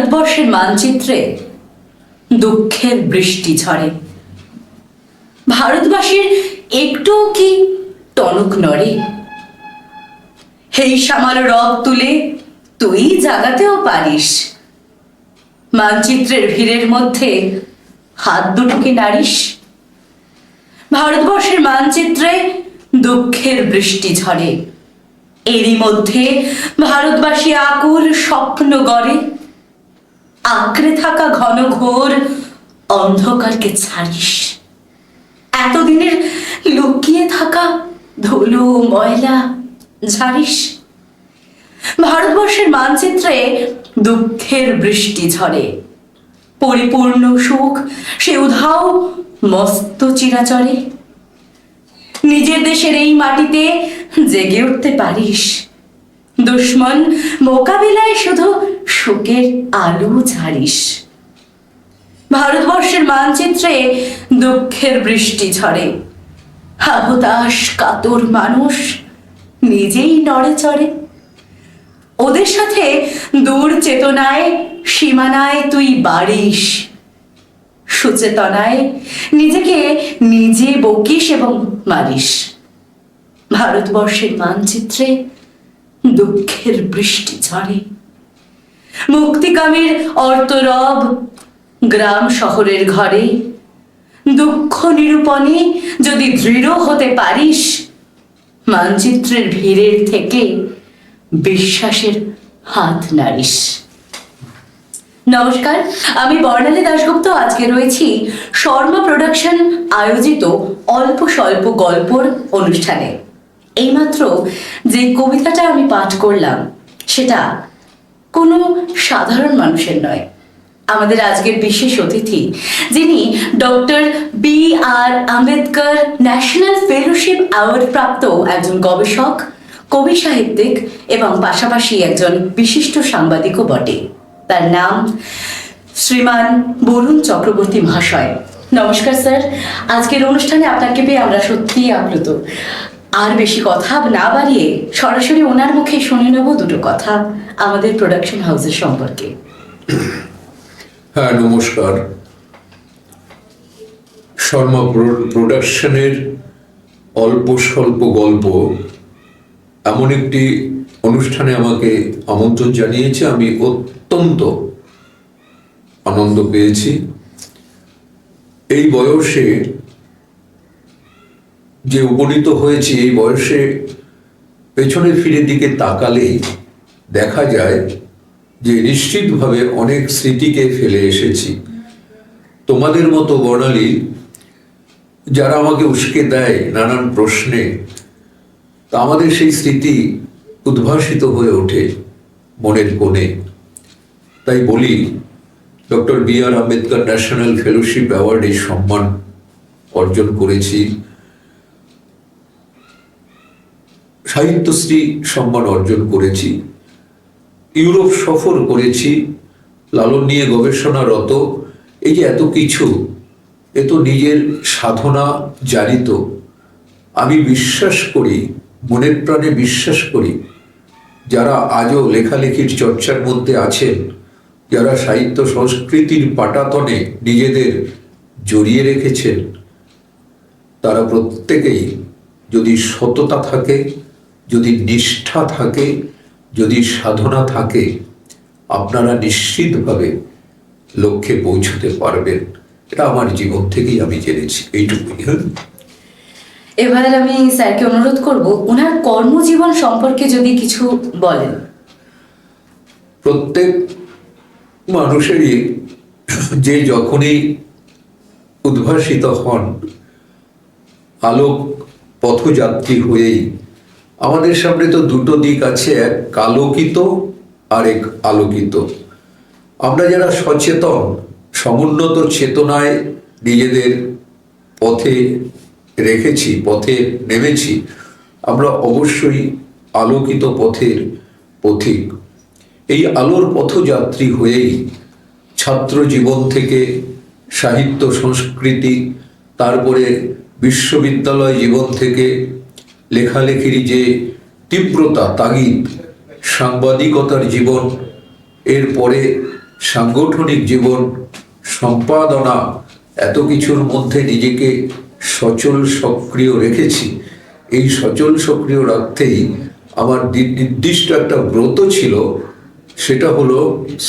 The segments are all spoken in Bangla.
ভারতবর্ষের মানচিত্রে দুঃখের বৃষ্টি ঝরে। ভারতবাসীর একটুও কি টনক নড়ে? হেই সামাল রব তুলে তুই জাগাতেও পারিস। মানচিত্রের ভিড়ের মধ্যে হাত দুটোকে নাড়িস। ভারতবর্ষের মানচিত্রে দুঃখের বৃষ্টি ঝরে। এরই মধ্যে ভারতবাসী আকুল স্বপ্ন গড়ে। আঁকড়ে থাকা ঘন ঘোর অন্ধকারকে ছাড়িস। এতদিনের লুকিয়ে থাকা ধুলো ময়লা ঝাড়িস। ভারতবর্ষের মানচিত্রে দুঃখের বৃষ্টি ঝরে। পরিপূর্ণ সুখ, সে উধাও মস্ত চিরাচরে। নিজের দেশের এই মাটিতে জেগে উঠতে পারিস। দুশ্মন মোকাবিলায় শুধু সুখের আলো ঝাড়িস। ভারতবর্ষের মানচিত্রে দুঃখের বৃষ্টি ঝরে। হাহুতাস কাতর মানুষ নিজেই নড়ে চড়ে। ওদের সাথে দূর চেতনায়, সীমানায় তুই বাড়িস। সুচেতনায় নিজেকে নিজে বকিস এবং মারিস। ভারতবর্ষের মানচিত্রে দুঃখের বৃষ্টি ঝরে। মুক্তিকামীর অর্তরব গ্রাম শহরের ঘরে। দুঃখ নিরূপণে যদি দৃঢ় হতে পারিস, মানচিত্রের ভিড়ের থেকে বিশ্বাসের হাত নাড়িস। নমস্কার, আমি বর্ণালী দাশগুপ্ত। আজকে রয়েছি শর্মা প্রোডাকশন আয়োজিত অল্প স্বল্প গল্পর অনুষ্ঠানে। এইমাত্র যে কবিতাটা আমি পাঠ করলাম, সেটা কোনো সাধারণ মানুষের নয়। আমাদের আজকের বিশেষ অতিথি, যিনি doctor B R Ambedkar national fellowship award প্রাপ্ত একজন গবেষক, কবি সাহিত্যিক এবং পাশাপাশি একজন বিশিষ্ট সাংবাদিকও বটে। তার নাম শ্রীমান বরুণ চক্রবর্তী মহাশয়। নমস্কার, স্যার। আজকের অনুষ্ঠানে আপনাকে পেয়ে আমরা সত্যিই আপ্লুত। আর বেশি কথা না বাড়িয়ে সরাসরি ওনার মুখে শুনে নেব দুটো কথা আমাদের প্রোডাকশন হাউসের সম্পর্কে। হ্যাঁ নমস্কার। শর্মা প্রো- প্রোডাকশনের অল্প স্বল্প গল্প এমন একটি অনুষ্ঠানে আমাকে আমন্ত্রণ জানিয়েছে, আমি অত্যন্ত আনন্দ পেয়েছি। এই বয়সে যে উপনীত হয়েছি এই বয়সে পেছনে ফিরে দিকে তাকালেই দেখা যায় যে নিশ্চিতভাবে অনেক স্মৃতিকে ফেলে এসেছি। তোমাদের মতো বর্ণালী যারা আমাকে উস্কে দেয় নানান প্রশ্নে, তা আমাদের সেই স্মৃতি উদ্ভাসিত হয়ে ওঠে মনের কোণে। তাই বলি, doctor B R Ambedkar national fellowship award সম্মান অর্জন করেছি। সাহিত্যশ্রী সম্মান অর্জন করেছি, ইউরোপ সফর করেছি, লালন নিয়ে গবেষণারত, এই যে এত কিছু, এ তো নিজের সাধনা জানিত। আমি বিশ্বাস করি মনের প্রাণে বিশ্বাস করি, যারা আজও লেখালেখির চর্চার মধ্যে আছেন, যারা সাহিত্য সংস্কৃতির পাটাতনে নিজেদের জড়িয়ে রেখেছেন, তারা প্রত্যেকেই যদি সততা থাকে যদি নিষ্ঠা থাকে যদি সাধনা থাকে আপনারা নিশ্চিতভাবে লক্ষ্যে পৌঁছতে পারবেন। এটা আমার জীবন থেকেই আমি জেনেছি। এইটুকুই। হ্যাঁ এবার আমি স্যারকে অনুরোধ করব ওনার কর্মজীবন সম্পর্কে যদি কিছু বলেন। প্রত্যেক মানুষেরই যে যখনই উদ্ভাসিত হন আলোক পথযাত্রী হয়েই আমাদের সামনে তো দুটো দিক আছে, এক কালোকিত আর এক আলোকিত। আমরা যারা সচেতন, সমুন্নত চেতনায় নিজেদের পথে রেখেছি, পথে নেমেছি, আমরা অবশ্যই আলোকিত পথের পথিক। এই আলোর পথযাত্রী হয়েই ছাত্র জীবন থেকে সাহিত্য, সংস্কৃতি, তারপরে বিশ্ববিদ্যালয় জীবন থেকে লেখালেখির যে তীব্রতা, তাগিদ, সাংবাদিকতার জীবন এরপরে সাংগঠনিক জীবন, সম্পাদনা, এত কিছুর মধ্যে নিজেকে সচল সক্রিয় রেখেছি। এই সচল সক্রিয় রাখতেই আমার নির্দিষ্ট একটা ব্রত ছিল, সেটা হলো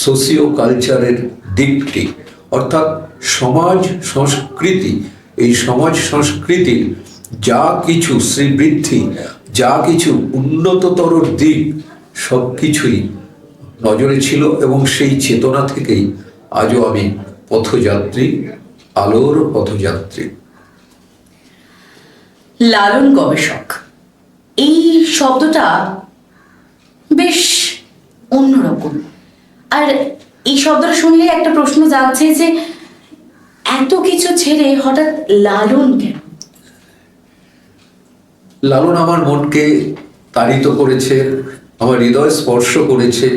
সোসিও কালচারের দিকটি। অর্থাৎ সমাজ সংস্কৃতি, এই সমাজ সংস্কৃতির যা কিছু শ্রীবৃদ্ধি, যা কিছু উন্নততর দিক সব কিছুই নজরে ছিল এবং সেই চেতনা থেকেই আজও আমি পথযাত্রী, আলোর পথযাত্রী। লালন গবেষক। এই শব্দটা বেশ অন্যরকম। আর এই শব্দটা শুনলে একটা প্রশ্ন জাগছে যে, এত কিছু ছেড়ে হঠাৎ লালন কেন? লালন আমার মনকে তাড়িত করেছে, আমার হৃদয় স্পর্শ করেছে।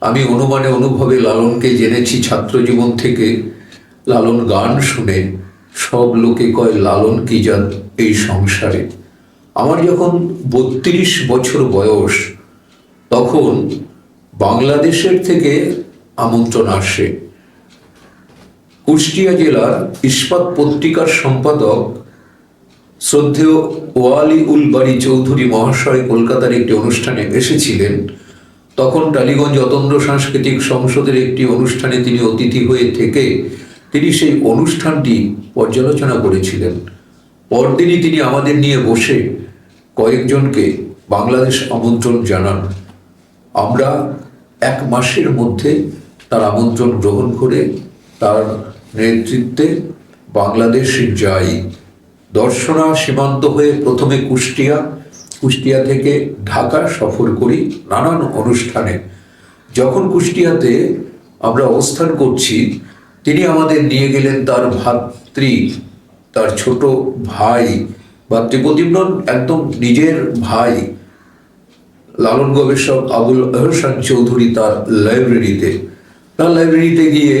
আমি অনুমানে অনুভবে লালনকে জেনেছি ছাত্র জীবন থেকে। লালন গান শুনে, সব লোকে কয়, লালন কি যান এই সংসারে? আমার যখন বত্রিশ বছর বয়স, তখন বাংলাদেশের থেকে আমন্ত্রণ আসে। কুষ্টিয়া জেলার ইস্পাত পত্রিকার সম্পাদক শ্রদ্ধেয় ওয়ালি উল বাড়ি চৌধুরী মহাশয় কলকাতার একটি অনুষ্ঠানে এসেছিলেন। তখন টালিগঞ্জ অতন্দ্র সাংস্কৃতিক সংসদের একটি অনুষ্ঠানে তিনি অতিথি হয়ে থেকে তিনি সেই অনুষ্ঠানটি পর্যালোচনা করেছিলেন। পরদিনই তিনি আমাদের নিয়ে বসে কয়েকজনকে বাংলাদেশ আমন্ত্রণ জানান। আমরা এক মাসের মধ্যে তার আমন্ত্রণ গ্রহণ করে তার নেতৃত্বে বাংলাদেশ যাই। দর্শনা সীমান্ত হয়ে প্রথমে কুষ্টিয়া কুষ্টিয়া থেকে ঢাকা সফর করি নানান অনুষ্ঠানে। যখন কুষ্টিয়াতে আমরা অবস্থান করছি, তিনি আমাদের নিয়ে গেলেন তার ভাতৃ, তার ছোট ভাই ভাতৃপ্রতিম নন একদম নিজের ভাই, লালন গবেষক আবুল আহসান চৌধুরী তার লাইব্রেরিতে তার লাইব্রেরিতে গিয়ে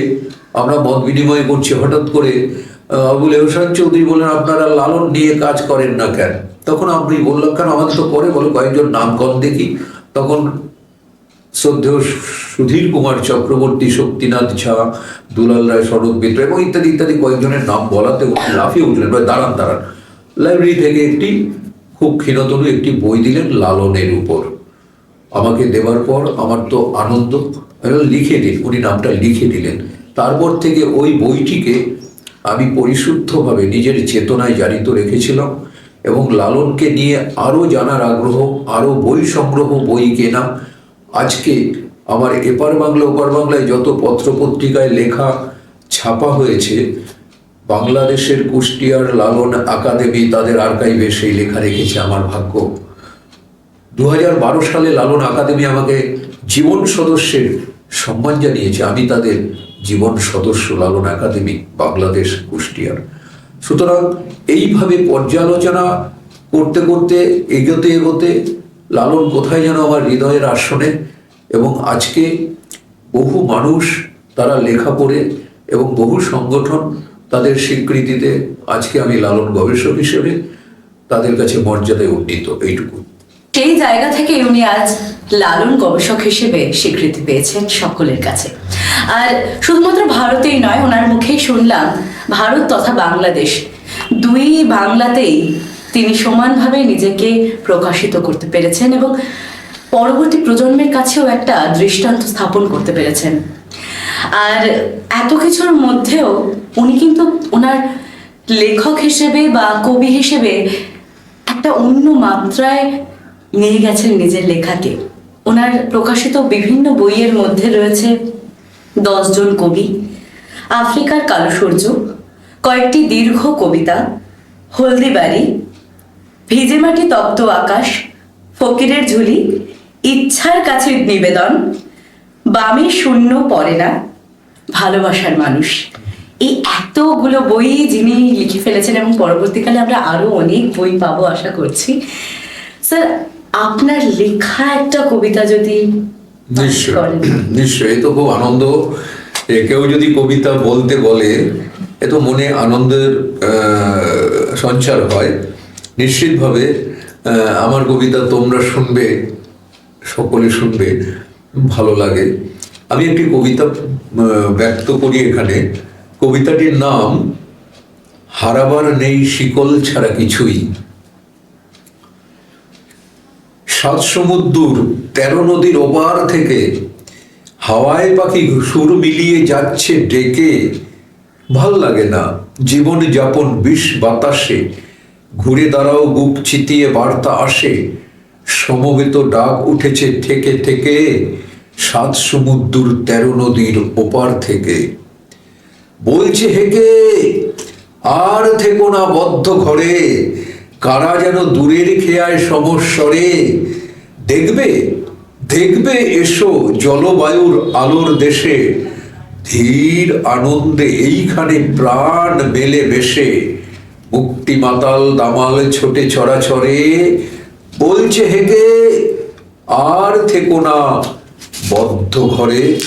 আমরা মত বিনিময় করছি। হঠাৎ করে আবুল এহসান চৌধুরী বললেন আপনারা লালন নিয়ে কাজ করেন না কেন? তখন আপনি বললাম কেন? আমাদের তো করে বলো, কয়েকজন নাম কম দেখি। তখন শ্রদ্ধেয় সুধীর কুমার চক্রবর্তী, শক্তিনাথ ঝা, দুলাল রায়, শরৎ মিত্র এবং ইত্যাদি ইত্যাদি কয়েকজনের নাম বলাতে লাফিয়ে উঠলেন। দাঁড়ান দাঁড়ান। লাইব্রেরি থেকে একটি খুব ক্ষীণতনু একটি বই দিলেন, লালনের উপর। আমাকে দেওয়ার পর আমার তো আনন্দ। লিখে দিন। উনি নামটা লিখে দিলেন। তারপর থেকে ওই বইটিকে আমি পরিশুদ্ধভাবে নিজের চেতনায় জারিত রেখেছিলাম এবং লালনকে নিয়ে আরও জানার আগ্রহ, আরও বই সংগ্রহ বই কেনা। আজকে আমার এপার বাংলা, ওপার বাংলায় যত পত্রপত্রিকায় লেখা ছাপা হয়েছে, বাংলাদেশের কুষ্টিয়ার লালন একাডেমি তাদের আর্কাইভে সেই লেখা রেখেছে আমার ভাগ্য। দু বারো সালে লালন একাডেমি আমাকে জীবন সদস্যের সম্মান জানিয়েছে। আমি তাদের জীবন সদস্য লালন একাডেমি, বাংলাদেশ কুষ্টিয়ার সুতরাং এইভাবে পর্যালোচনা করতে করতে এগোতে এগোতে লালন কোথায় যেন আমার হৃদয়ের আসনে এবং আজকে বহু মানুষ তারা লেখা পড়ে এবং বহু সংগঠন তাদের স্বীকৃতিতে আজকে আমি লালন গবেষক হিসেবে তাদের কাছে মর্যাদায় উন্নীত। এইটুকু। সেই জায়গা থেকে উনি আজ লালন গবেষক হিসেবে স্বীকৃতি পেয়েছেন সকলের কাছে। আর শুধুমাত্র ভারতেই নয়, ওনার মুখেই শুনলাম, ভারত তথা বাংলাদেশ, দুই বাংলাতেই তিনি সমানভাবে নিজেকে প্রকাশিত করতে পেরেছেন এবং পরবর্তী প্রজন্মের কাছেও একটা দৃষ্টান্ত স্থাপন করতে পেরেছেন। আর এত কিছুর মধ্যেও উনি কিন্তু ওনার লেখক হিসেবে বা কবি হিসেবে একটা অন্য মাত্রায় নিয়ে গেছেন নিজের লেখাকে ওনার প্রকাশিত বিভিন্ন বইয়ের মধ্যে রয়েছে দশজন কবি, আফ্রিকার কালো সূর্য কয়েকটি দীর্ঘ কবিতা, হলদিবাড়ি ভিজে মাটি তপ্ত আকাশ, ফকিরের ঝুলি, ইচ্ছার কাছে নিবেদন, বামে শূন্য পড়ে না, ভালোবাসার মানুষ। এই এতগুলো বই যিনি লিখে ফেলেছেন এবং পরবর্তীকালে আমরা আরও অনেক বই পাবো আশা করছি। স্যার আপনার লেখা একটা কবিতা যদি নিশ্চয় করেন। নিশ্চয় এ তো খুব আনন্দ। কেউ যদি কবিতা বলতে বলে এ তো মনে আনন্দের সঞ্চার হয়। নিশ্চিতভাবে আমার কবিতা তোমরা শুনবে সকলে শুনবে ভালো লাগে। আমি একটি কবিতা ব্যক্ত করি এখানে। কবিতাটির নাম হারাবার নেই শিকল ছাড়া কিছুই। সাত সমুদ্র তেরো নদীর ওপার থেকে হাওয়ায় পাখি সুর মিলিয়ে যাচ্ছে ডেকে। ভালো লাগে না জীবন যাপন বিষ বাতাসে। ঘুরে দাঁড়াও বুক চিতিয়ে বার্তা আসে। সমবেত ডাক উঠেছে থেকে থেকে সাত সমুদ্র তেরো নদীর ওপার থেকে। বলছে হেকে, আর থেকো না বদ্ধ ঘরে, কারা যেন দূরের খেয়ায় সমস্বরে। দেখবে দেখবে এসো জলবায়ুর আলোর দেশে। ধীর আনন্দে এইখানে প্রাণ মেলে বেশে মুক্তি মাতাল দামাল ছোটে চরাচরে বলছে হেকে আর থেকো না বদ্ধ ঘরে।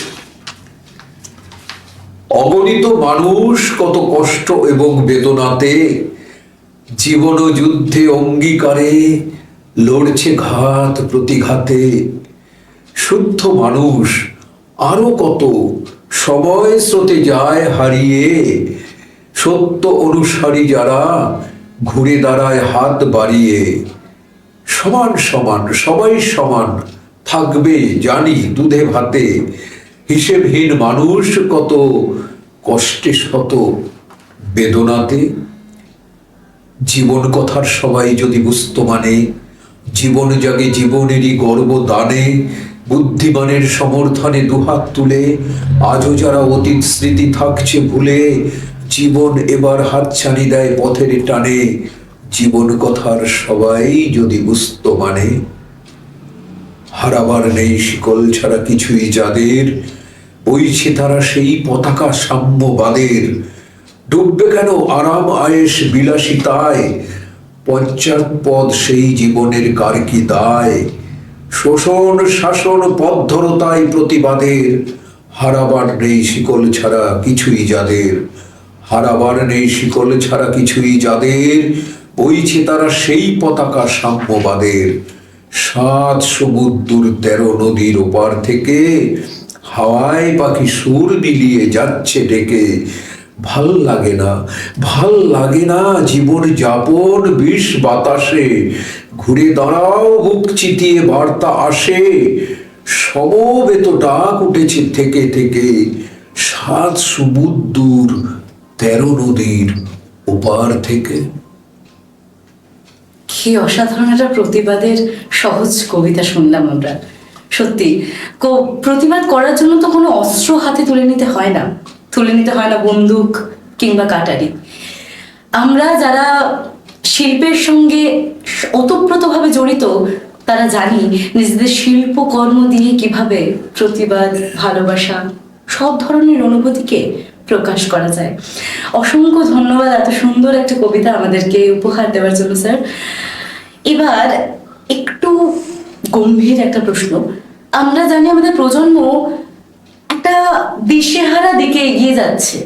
অগণিত মানুষ কত কষ্ট এবং বেদনাতে। জীবন যুদ্ধে অঙ্গীকারে লড়ছে ঘাত প্রতিঘাতে। শুদ্ধ মানুষ আরও কত সময় স্রোতে যায় হারিয়ে। সত্য অনুসারী যারা ঘুরে দাঁড়ায় হাত বাড়িয়ে। সমান সমান, সবাই সমান, থাকবে জানি দুধে ভাতে। হিসেবহীন মানুষ কত, কষ্টে শত বেদনাতে। জীবন কথার সবাই যদি বুঝতো মানে জীবন জাগে জীবনেরই গর্ব দানে, বুদ্ধিমানের সমর্থনে দুহাত তুলে, আজও যারা অতীত স্মৃতি থাকছে ভুলে, জীবন এবার হাতছানি দেয় পথের টানে। জীবন কথার সবাই যদি বুঝতো মানে হারাবার নেই শিকল ছাড়া কিছুই যাদের, বইছে তারা সেই পতাকা সাম্যবাদের ডুববে কেন আরাম আয়েস বিলাসিতায়? পশ্চাৎপদ সেই জীবনের কার কি দায়? শোষণ, শাসন পদ্ধরতায় প্রতিবাদের। হারাবার নেই শিকল ছাড়া কিছুই যাদের। হারাবার নেই শিকল ছাড়া কিছুই যাদের। বইছে তারা সেই পতাকা সাম্যবাদের। সাত সমুদ্র তেরো নদীর ওপার থেকে হাওয়ায় পাখি সুর মিলিয়ে যাচ্ছে ডেকে। ভালো লাগে না, ভালো লাগে না জীবন যাপন বিষ বাতাসে। ঘুরে দাঁড়াও, বুক চিতিয়ে বার্তা আসে। সমবেত ডাক উঠেছে থেকে থেকে। সাত সুবুদ্দুর তেরো নদীর ওপার থেকে। কি অসাধারণ একটা প্রতিবাদের সহজ কবিতা শুনলাম আমরা। সত্যি প্রতিবাদ করার জন্য তো কোনো অস্ত্র হাতে তুলে নিতে হয় না। তুলে নিতে হয় না বন্দুক কিংবা কাটারি। আমরা যারা শিল্পের সঙ্গে ওতপ্রোতভাবে জড়িত, তারা জানি নিজেদের শিল্পকর্ম দিয়ে কীভাবে প্রতিবাদ, ভালোবাসা সব ধরনের অনুভূতিকে প্রকাশ করা যায়। অসংখ্য ধন্যবাদ, এত সুন্দর একটা কবিতা আমাদেরকে উপহার দেওয়ার জন্য, স্যার। এবার একটু গম্ভীর একটা প্রশ্ন। আমরা জানি আমাদের প্রজন্ম একটা দিশেহারা দিকে এগিয়ে যাচ্ছে।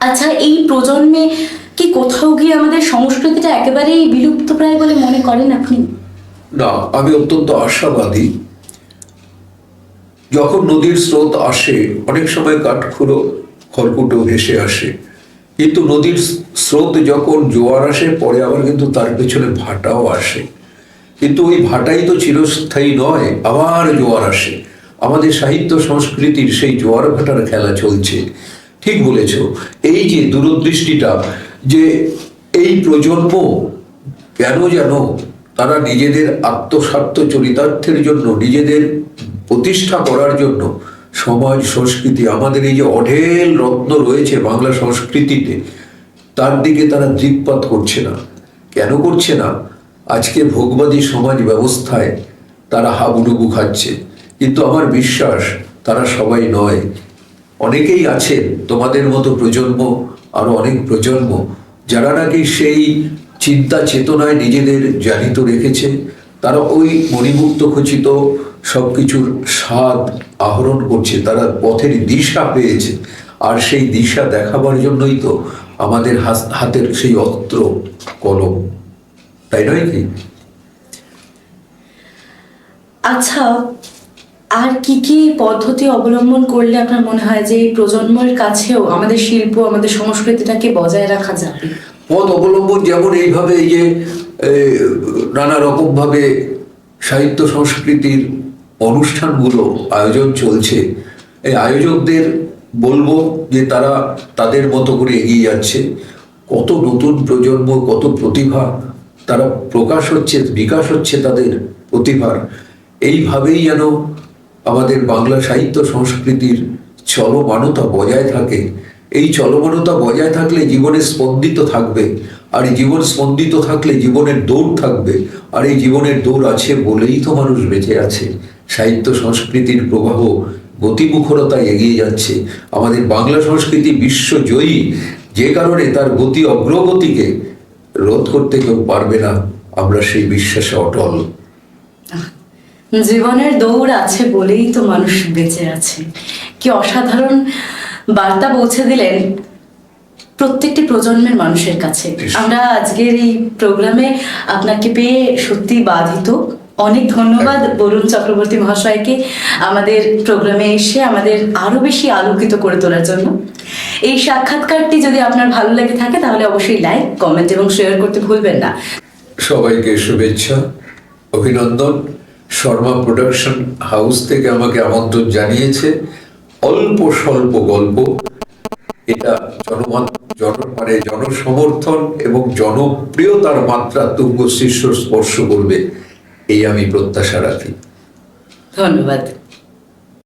আচ্ছা এই প্রজন্মে কি কোথাও গিয়ে আমাদের সংস্কৃতিটা একেবারেই বিলুপ্ত প্রায় বলে মনে করেন আপনি? না, আমি অত্যন্ত আশাবাদী। যখন নদীর স্রোত আসে, অনেক সময় কাঠখুড়ো, খড়কুটো ভেসে আসে। কিন্তু নদীর স্রোত যখন জোয়ার আসে, পরে আবার কিন্তু তার পেছনে ভাটাও আসে। কিন্তু ওই ভাটাই তো চিরস্থায়ী নয়, আবার জোয়ার আসে। আমাদের সাহিত্য সংস্কৃতির সেই জোয়ার ভাটার খেলা চলছে। ঠিক বলেছ, এই যে দূরদৃষ্টিটা, যে এই প্রজন্ম কেন যেন তারা নিজেদের আত্মস্বার্থ চরিতার্থের জন্য, নিজেদের প্রতিষ্ঠা করার জন্য সমাজ, সংস্কৃতি, আমাদের এই যে অঢেল রত্ন রয়েছে বাংলা সংস্কৃতিতে, তার দিকে তারা দৃকপাত করছে না। কেন করছে না? আজকে ভোগবাদী সমাজ ব্যবস্থায় তারা হাবুডুবু খাচ্ছে। কিন্তু আমার বিশ্বাস, তারা সবাই নয়। অনেকেই আছেন, তোমাদের মতো প্রজন্ম, আরও অনেক প্রজন্ম, যারা নাকি সেই চিন্তা চেতনায় নিজেদের জানিত রেখেছে। তারা ওই মণিমুক্ত খচিত সবকিছুর স্বাদ আহরণ করছে, তারা পথের দিশা পেয়েছে। আর সেই দিশা দেখাবার জন্যই তো আমাদের হাতের সেই অস্ত্র, কলম। তাই নয় কি? আচ্ছা আর কি কি পদ্ধতি অবলম্বন করলে আপনার মনে হয় যে এই প্রজন্মের কাছেও আমাদের শিল্প, আমাদের সংস্কৃতিটাকে বজায় রাখা যাবে? পথ অবলম্বন যেমন এইভাবে এই যে নানা রকম ভাবে সাহিত্য সংস্কৃতির অনুষ্ঠানগুলো আয়োজন চলছে, এই আয়োজকদের বলব যে তারা তাদের মতো করে এগিয়ে যাচ্ছে। কত নতুন প্রজন্ম, কত প্রতিভা, তারা প্রকাশ হচ্ছে, বিকাশ হচ্ছে তাদের প্রতিভার। এইভাবেই যেন আমাদের বাংলা সাহিত্য সংস্কৃতির চলমানতা বজায় থাকে। এই চলমানতা বজায় থাকলে জীবনে স্পন্দিত থাকবে, আর জীবন স্পন্দিত থাকলে জীবনের দৌড় থাকবে, আর এই জীবনের দৌড় আছে বলেই তো মানুষ বেঁচে আছে। সাহিত্য সংস্কৃতির প্রবাহ গতিমুখরতায় এগিয়ে যাচ্ছে। আমাদের বাংলা সংস্কৃতি বিশ্বজয়ী, যে কারণে তার গতি অগ্রগতিকে রোধ করতে কেউ পারবে না। আমরা সেই বিশ্বাসে অটল। জীবনের দৌড় আছে বলেই তো মানুষ বেঁচে আছে। কি অসাধারণ বার্তা পৌঁছে দিলেন প্রত্যেকটি প্রজন্মের মানুষের কাছে। আমরা আজকের এই প্রোগ্রামে আপনাকে পেয়ে সত্যি বাধিত। অনেক ধন্যবাদ বরুণ চক্রবর্তী মহাশয়কে আমাদের প্রোগ্রামে এসে আমাদের আরও বেশি আলোকিত করে তোলার জন্য। এই সাক্ষাৎকারটি যদি আপনার ভালো লেগে থাকে তাহলে অবশ্যই লাইক কমেন্ট এবং শেয়ার করতে ভুলবেন না। সবাইকে শুভেচ্ছা অভিনন্দন। শর্মা প্রোডাকশন হাউস থেকে আমাকে আমন্ত্রণ জানিয়েছে। অল্প স্বল্প গল্প। এটা জনমান, জন মানে জনসমর্থন এবং জনপ্রিয়তার মাত্রা তুঙ্গ শীর্ষ স্পর্শ করবে, এই আমি প্রত্যাশা রাখি। ধন্যবাদ।